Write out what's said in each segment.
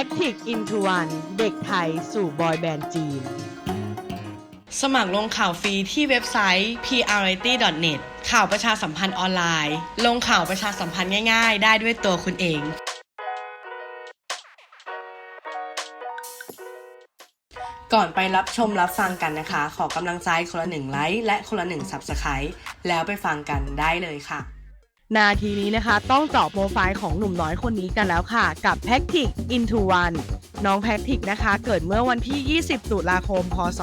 Tactic into One เด็กไทยสู่บอยแบนด์จีน สมัครลงข่าวฟรีที่เว็บไซต์ prrity.net ข่าวประชาสัมพันธ์ออนไลน์ ลงข่าวประชาสัมพันธ์ง่ายๆ ได้ด้วยตัวคุณเองก่อนไปรับชมรับฟังกันนะคะ ขอกำลังใจคนละหนึ่งไลค์และคนละหนึ่ง Subscribe แล้วไปฟังกันได้เลยค่ะ นาทีนี้นะคะ ต้องเจาะโปรไฟล์ของหนุ่มน้อยคนนี้กันแล้วค่ะ กับ t a c t i c into One น้องแพคทิกนะคะ เกิดเมื่อวันที่ 20 ตุลาคม พศ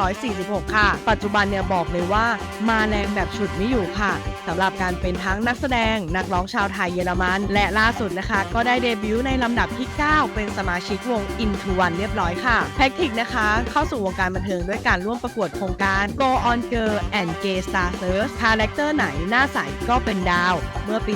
2546 ค่ะ ปัจจุบันเนี่ยบอกเลยว่ามาแรงแบบฉุดไม่อยู่ค่ะสำหรับการเป็นทั้งนักแสดง นักร้องชาวไทยเยอรมัน และล่าสุดนะคะ ก็ได้เดบิวต์ในลำดับที่ 9 เป็นสมาชิกวง Into One เรียบร้อยค่ะ แพคทิกนะคะ เข้าสู่วงการบันเทิงด้วยการร่วมประกวดโครงการ Go on Girl and Gay Star Search คาแรคเตอร์ไหนหน้าใสก็เป็นดาว เมื่อปี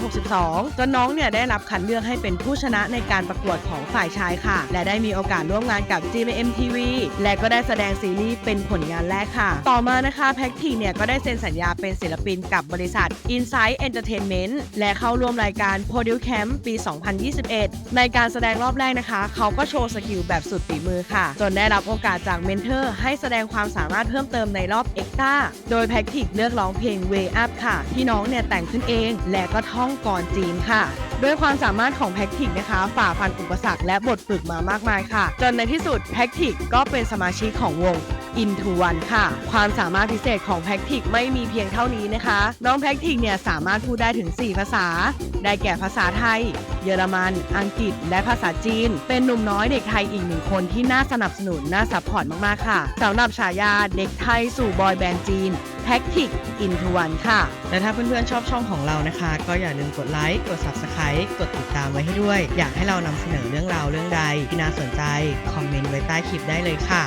2562 จนน้องเนี่ยได้รับคัดเลือกให้เป็นผู้ชนะในการประกวดของฝ่ายชายค่ะ และได้มีโอกาสร่วมงานกับ GMM TV และก็ได้แสดงซีรีส์เป็นผลงานแรกค่ะ ต่อมานะคะแพ็กทีเนี่ยก็ได้เซ็นสัญญาเป็นศิลปินกับบริษัท Insight Entertainment และเข้าร่วมรายการ Produce Camp ปี 2021 ในการแสดงรอบแรกนะคะ เขาก็โชว์สกิลแบบสุดฝีมือค่ะ จนได้รับโอกาสจากเมนเทอร์ให้แสดงความสามารถเพิ่มเติมในรอบเอ็กต้าโดยแพ็กทิกเลือกร้องเพลง Way Up ค่ะ ที่น้องเนี่ยแต่งขึ้นเอง และก็ท่องก่อนจีนค่ะ ด้วยความสามารถของแพ็กทิกนะคะ ฝ่าฟันอุปสรรคและบทฝึกมามากมายค่ะ จนในที่สุดแพ็กทิกก็เป็นสมาชิกของวง Into One ค่ะ ความสามารถพิเศษของแพ็กทิกไม่มีเพียงเท่านี้นะคะ น้องแพ็กทิกเนี่ยสามารถพูดได้ถึง 4 ภาษา ได้แก่ภาษาไทย เยอรมัน อังกฤษ และภาษาจีน เป็นหนุ่มน้อยเด็กไทยอีกหนึ่งคนที่น่าสนับสนุน น่าซัพพอร์ตมากๆค่ะสำหรับฉายาเด็กไทยสู่บอยแบนด์จีน แพ็กทิก Into One ค่ะ และถ้าเพื่อนๆชอบช่องของเรานะคะ ก็อย่าลืมกดไลค์ กด Subscribe กดติดตามไว้ให้ด้วย อยากให้เรานำเสนอเรื่องราวเรื่องใดที่น่าสนใจ คอมเมนต์ไว้ใต้คลิปได้เลยค่ะ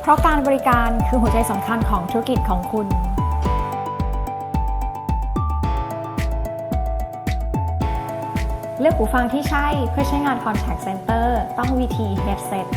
เพราะการบริการคือหัวใจสำคัญของธุรกิจของคุณเลือกหูฟังที่ใช่เพื่อใช้งาน Contact Center ต้อง VT Headset